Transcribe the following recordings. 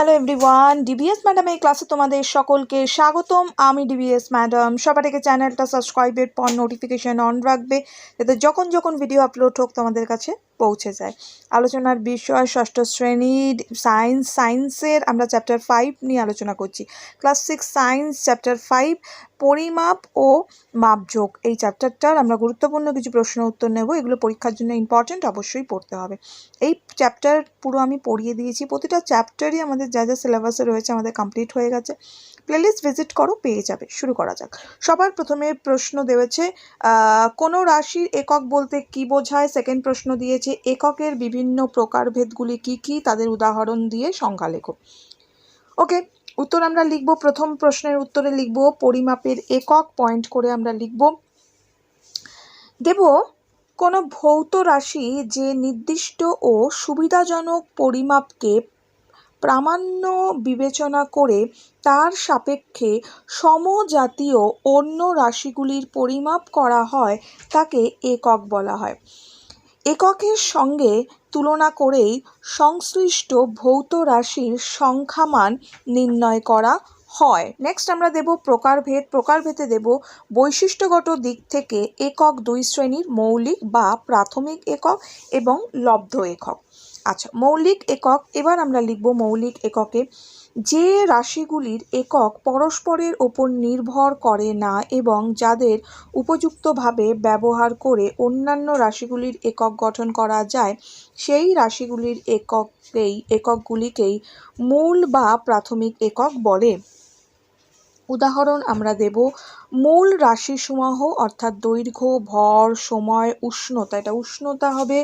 Hello everyone DBS madam এই ক্লাসে তোমাদের সকলকে স্বাগতম। আমি ডিবিএস ম্যাডাম সবার আগে চ্যানেলটা সাবস্ক্রাইবের পর নোটিফিকেশান অন রাখবে। যাতে যখন যখন ভিডিও আপলোড হোক তোমাদের কাছে পৌঁছে যায়। আলোচনার বিষয় ষষ্ঠ শ্রেণির সায়েন্স সায়েন্সের আমরা চ্যাপ্টার ফাইভ নিয়ে আলোচনা করছি। Class six science chapter five পরিমাপ ও মাপযোগ। এই চ্যাপ্টারটার আমরা গুরুত্বপূর্ণ কিছু প্রশ্ন উত্তর নেব। এগুলো পরীক্ষার জন্য ইম্পর্ট্যান্ট অবশ্যই পড়তে হবে। এই চ্যাপ্টার পুরো আমি পড়িয়ে দিয়েছি। প্রতিটা চ্যাপ্টারই আমাদের যা যা সিলেবাসে রয়েছে আমাদের কমপ্লিট হয়ে গেছে। প্লেলিস্ট ভিজিট করো, পেয়ে যাবে। শুরু করা যাক। সবার প্রথমে প্রশ্ন দেওয়াছে কোনো রাশির একক বলতে কি বোঝায়? সেকেন্ড প্রশ্ন দিয়েছে। এককের বিভিন্ন প্রকারভেদগুলি কি কি, তাদের উদাহরণ দিয়ে সংখ্যা লেখো ওকে, উত্তর আমরা লিখব, প্রথম প্রশ্নের উত্তরে লিখব, পরিমাপের একক পয়েন্ট করে আমরা লিখব। দেব, কোনো ভৌত রাশি যে নির্দিষ্ট ও সুবিধাজনক পরিমাপকে প্রামাণ্য বিবেচনা করে তার সাপেক্ষে সমজাতীয় অন্য রাশিগুলির পরিমাপ করা হয়, তাকে একক বলা হয়। এককের সঙ্গে তুলনা করেই সংশ্লিষ্ট ভৌত রাশির সংখ্যামান নির্ণয় করা হয়। নেক্সট আমরা দেব প্রকারভেদ। প্রকারভেদে দেব বৈশিষ্ট্যগত দিক থেকে একক দুই শ্রেণির মৌলিক বা প্রাথমিক একক এবং লব্ধ একক। আচ্ছা মৌলিক একক, এবার আমরা লিখব মৌলিক এককে। যে রাশিগুলির একক পরস্পরের ওপর নির্ভর করে না এবং যাদের উপযুক্তভাবে ব্যবহার করে অন্যান্য রাশিগুলির একক গঠন করা যায়, সেই রাশিগুলির এককেই, এককগুলিকেই মূল বা প্রাথমিক একক বলে। উদাহরণ আমরা দেব মূল রাশি রাশিসমূহ অর্থাৎ দৈর্ঘ্য, ভর, সময়, উষ্ণতা। এটা উষ্ণতা হবে,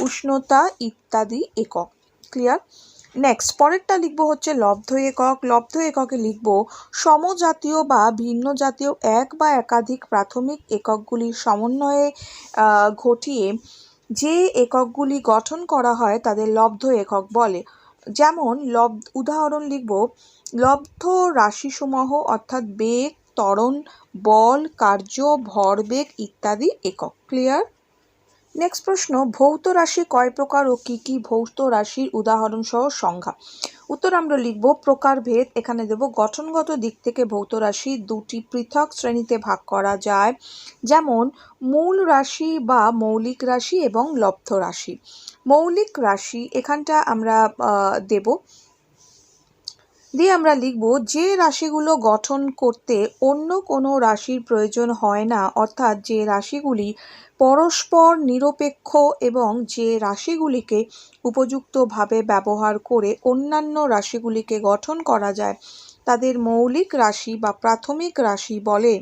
উষ্ণতা ইত্যাদি একক। ক্লিয়ার নেক্সট পরেরটা লিখব হচ্ছে লব্ধ একক। লব্ধ এককে লিখব সমজাতীয় বা ভিন্ন জাতীয় এক বা একাধিক প্রাথমিক এককগুলির সমন্বয়ে ঘটিয়ে যে এককগুলি গঠন করা হয় তাদের লব্ধ একক বলে। যেমন লব উদাহরণ লিখব লব্ধ রাশিসমূহ, অর্থাৎ বেগ, ত্বরণ, বল, কার্য ভরবেগ ইত্যাদি একক। ক্লিয়ার নেক্সট প্রশ্ন, ভৌত রাশি কয় প্রকার ও কি কি ভৌত রাশির উদাহরণ সহ সংজ্ঞা উত্তর আমরা লিখব, প্রকারভেদ, এখানে দেব, গঠনগত দিক থেকে ভৌত রাশি দুটি পৃথক শ্রেণীতে ভাগ করা যায়। যেমন, মূল রাশি বা মৌলিক রাশি এবং লব্ধ রাশি। মৌলিক রাশি, এখানটা আমরা দেব। দিয়ে আমরা লিখব যে রাশিগুলো গঠন করতে অন্য কোনো রাশির প্রয়োজন হয় না, অর্থাৎ যে রাশিগুলি পরস্পর নিরপেক্ষ এবং যে রাশিগুলিকে উপযুক্তভাবে ব্যবহার করে অন্যান্য রাশিগুলিকে গঠন করা যায়, তাদের মৌলিক রাশি বা প্রাথমিক রাশি বলে।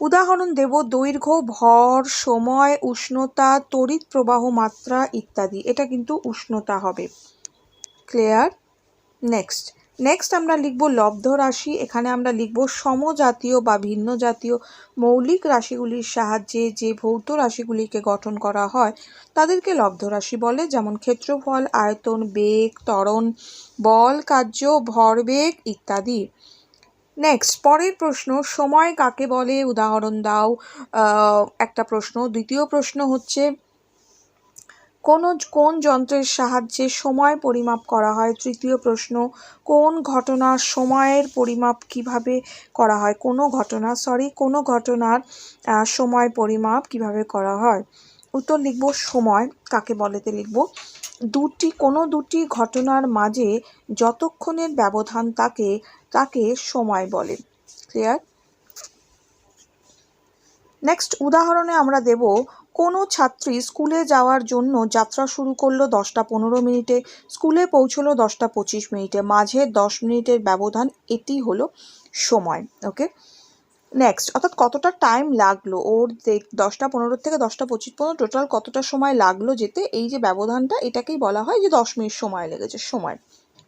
উদাহরণ দেব, দৈর্ঘ্য, ভর, সময়, উষ্ণতা, তড়িৎ প্রবাহ মাত্রা ইত্যাদি। এটা কিন্তু উষ্ণতা হবে। ক্লিয়ার? নেক্সট। নেক্সট আমরা লিখব লব্ধ রাশি, এখানে আমরা লিখব সমজাতীয় বা ভিন্ন জাতীয় মৌলিক রাশিগুলির সাহায্যে যে ভৌত রাশিগুলিকে গঠন করা হয়, তাদেরকে লব্ধ রাশি বলে, যেমন ক্ষেত্রফল, আয়তন, বেগ, ত্বরণ, বল, কার্য, ভরবেগ ইত্যাদি। নেক্সট পরের প্রশ্ন, সময় কাকে বলে? উদাহরণ দাও। একটা প্রশ্ন। দ্বিতীয় প্রশ্ন হচ্ছে কোন কোন যন্ত্রের সাহায্যে সময় পরিমাপ করা হয়? তৃতীয় প্রশ্ন, কোন ঘটনার সময়ের পরিমাপ কীভাবে করা হয়? কোনো ঘটনা সরি কোনো ঘটনার সময় পরিমাপ কীভাবে করা হয়? উত্তর লিখব সময়, কাকে বলেতে লিখব। দুটি, কোনো দুটি ঘটনার মাঝে যতক্ষণের ব্যবধান তাকে তাকে সময় বলে। ক্লিয়ার নেক্সট উদাহরণে আমরা দেব কোনো ছাত্রী স্কুলে যাওয়ার জন্য যাত্রা শুরু করল দশটা পনেরো মিনিটে, স্কুলে পৌঁছলো দশটা পঁচিশ মিনিটে। মাঝে দশ মিনিটের ব্যবধান এটি হলো সময়, ওকে? নেক্সট অর্থাৎ কতটা টাইম লাগল? ওর দশটা পনেরো থেকে দশটা পঁচিশ পর্যন্ত টোটাল কতটা সময় লাগল যেতে? এই যে ব্যবধানটা, এটাকেই বলা হয় যে দশ মিনিট সময় লেগেছে, সময়।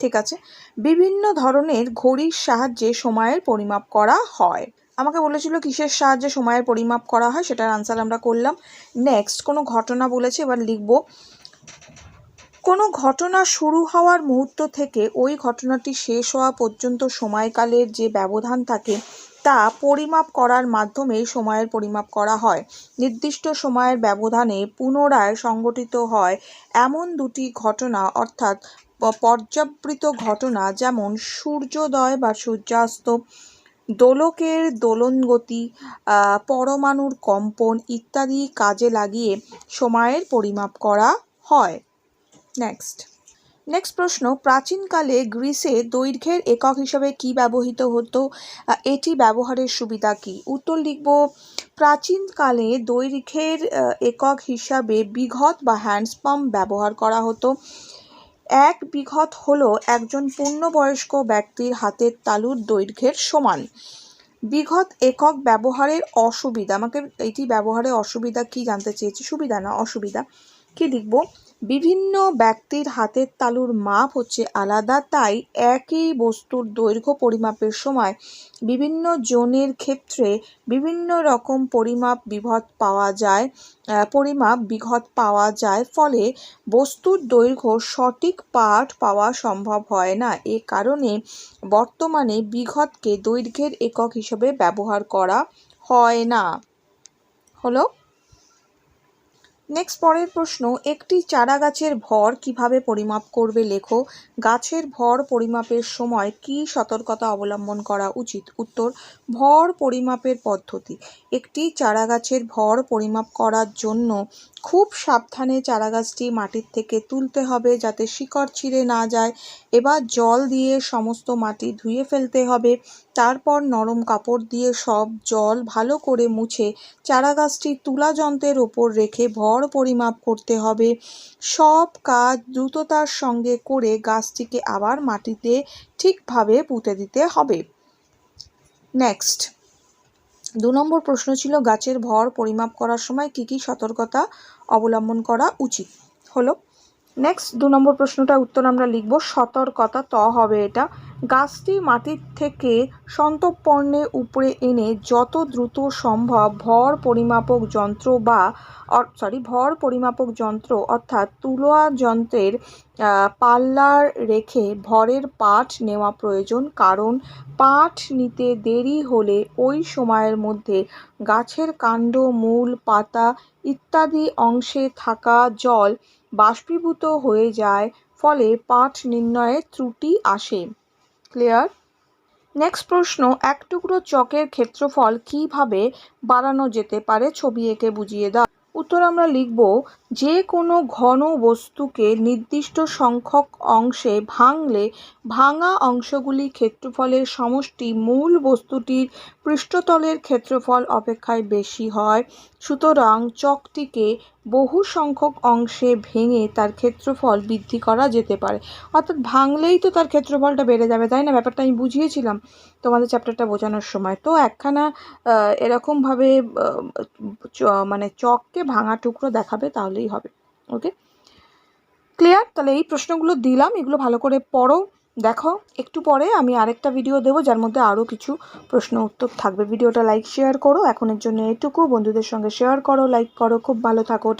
ঠিক আছে? বিভিন্ন ধরনের ঘড়ির সাহায্যে সময়ের পরিমাপ করা হয়। আমাকে বলেছিল কিসের সাহায্যে সময়ের পরিমাপ করা হয়, সেটার আনসার আমরা করলাম। নেক্সট কোনো ঘটনা বলেছে, এবার লিখব। কোনো ঘটনা শুরু হওয়ার মুহূর্ত থেকে ওই ঘটনাটি শেষ হওয়া পর্যন্ত সময়কালের যে ব্যবধান থাকে, তা পরিমাপ করার মাধ্যমে সময়ের পরিমাপ করা হয়। নির্দিষ্ট সময়ের ব্যবধানে পুনরায় সংগঠিত হয় এমন দুটি ঘটনা, অর্থাৎ পর্যাবৃত ঘটনা, যেমন সূর্যোদয় বা সূর্যাস্ত। দোলকের দোলনগতি পরমাণুর কম্পন ইত্যাদি কাজে লাগিয়ে সময়ের পরিমাপ করা হয়। নেক্সট নেক্সট প্রশ্ন, প্রাচীনকালে গ্রিসে দৈর্ঘ্যের একক হিসাবে কি ব্যবহৃত হতো? এটি ব্যবহারের সুবিধা কি? উত্তর লিখব, প্রাচীনকালে দৈর্ঘ্যের একক হিসাবে বিঘত বা হ্যান্ডসপাম্প ব্যবহার করা হতো। এক বিঘত হল একজন পূর্ণবয়স্ক ব্যক্তির হাতের তালুর দৈর্ঘ্যের সমান। বিঘত একক ব্যবহারের অসুবিধা, আমাকে এটি ব্যবহারের অসুবিধা কি জানতে চেয়েছি? সুবিধা না, অসুবিধা। কি লিখব? বিভিন্ন ব্যক্তির হাতের তালুর মাপ হচ্ছে আলাদা, তাই একই বস্তুর দৈর্ঘ্য পরিমাপের সময় বিভিন্ন জনের ক্ষেত্রে বিভিন্ন রকম পরিমাপ বিভদ পাওয়া যায় পরিমাপ বিঘত পাওয়া যায়, ফলে বস্তুর দৈর্ঘ্য সঠিক পাঠ পাওয়া সম্ভব হয় না। এ কারণে বর্তমানে বিঘতকে দৈর্ঘ্যের একক হিসেবে ব্যবহার করা হয় না। হলো নেক্সট পরের প্রশ্ন, একটি চারা গাছের ভর কীভাবে পরিমাপ করবে লেখো? গাছের ভর পরিমাপের সময় কি সতর্কতা অবলম্বন করা উচিত? উত্তর, ভর পরিমাপের পদ্ধতি। একটি চারা গাছের ভর পরিমাপ করার জন্য খুব সাবধানে চারা গাছটি মাটির থেকে তুলতে হবে যাতে শিকড় ছিঁড়ে না যায়। এবার জল দিয়ে সমস্ত মাটি ধুয়ে ফেলতে হবে। তারপর নরম কাপড় দিয়ে সব জল ভালো করে মুছে চারা গাছটি তুলা যন্ত্রের ওপর রেখে ভর পরিমাপ করতে হবে। সব কাজ দ্রুততার সঙ্গে করে গাছটিকে আবার মাটিতে ঠিকভাবে পুঁতে দিতে হবে। নেক্সট দু নম্বর প্রশ্ন ছিল, গাছের ভর পরিমাপ করার সময় কি কি সতর্কতা অবলম্বন করা উচিত? হলো নেক্সট দু নম্বর প্রশ্নটা উত্তর আমরা লিখব, সতর্কতা ত হবে এটা। গাছটি মাটির থেকে সন্তপর্ণে উপরে এনে যত দ্রুত সম্ভব ভর পরিমাপক যন্ত্র বা সরি ভর পরিমাপক যন্ত্র অর্থাৎ তুলোয়া যন্ত্রের পাল্লার রেখে ভরের পাঠ নেওয়া প্রয়োজন। কারণ পাঠ নিতে দেরি হলে ওই সময়ের মধ্যে গাছের কাণ্ড, মূল, পাতা ইত্যাদি অংশে থাকা জল বাষ্পীভূত হয়ে যায়, ফলে পাঠ নির্ণয়ে ত্রুটি আসে। ক্লিয়ার নেক্সট প্রশ্ন, এক টুকরো চকের ক্ষেত্রফল কীভাবে বাড়ানো যেতে পারে? ছবি এঁকে বুঝিয়ে দাও। উত্তর আমরা লিখব, যে কোনো ঘন বস্তুকে নির্দিষ্ট সংখ্যক অংশে ভাঙলে ভাঙা অংশগুলি ক্ষেত্রফলের সমষ্টি মূল বস্তুটির পৃষ্ঠতলের ক্ষেত্রফল অপেক্ষায় বেশি হয়। সুতরাং চকটিকে বহু সংখ্যক অংশে ভেঙে তার ক্ষেত্রফল বৃদ্ধি করা যেতে পারে। অর্থাৎ ভাঙলেই তো তার ক্ষেত্রফলটা বেড়ে যাবে, তাই না? ব্যাপারটা আমি বুঝিয়েছিলাম তোমাদের চ্যাপ্টারটা বোঝানোর সময়। তো একখানা এরকমভাবে মানে চককে ভাঙা টুকরো দেখাবে তাহলেই হবে। ওকে? ক্লিয়ার? তাহলে এই প্রশ্নগুলো দিলাম, এগুলো ভালো করে পড়ো। দেখো, একটু পরে আমি আরেকটা ভিডিও দেবো, যার মধ্যে আরও কিছু প্রশ্ন উত্তর থাকবে। ভিডিওটা লাইক শেয়ার করো। এখনের জন্য এটুকু বন্ধুদের সঙ্গে শেয়ার করো লাইক করো। খুব ভালো থাকো।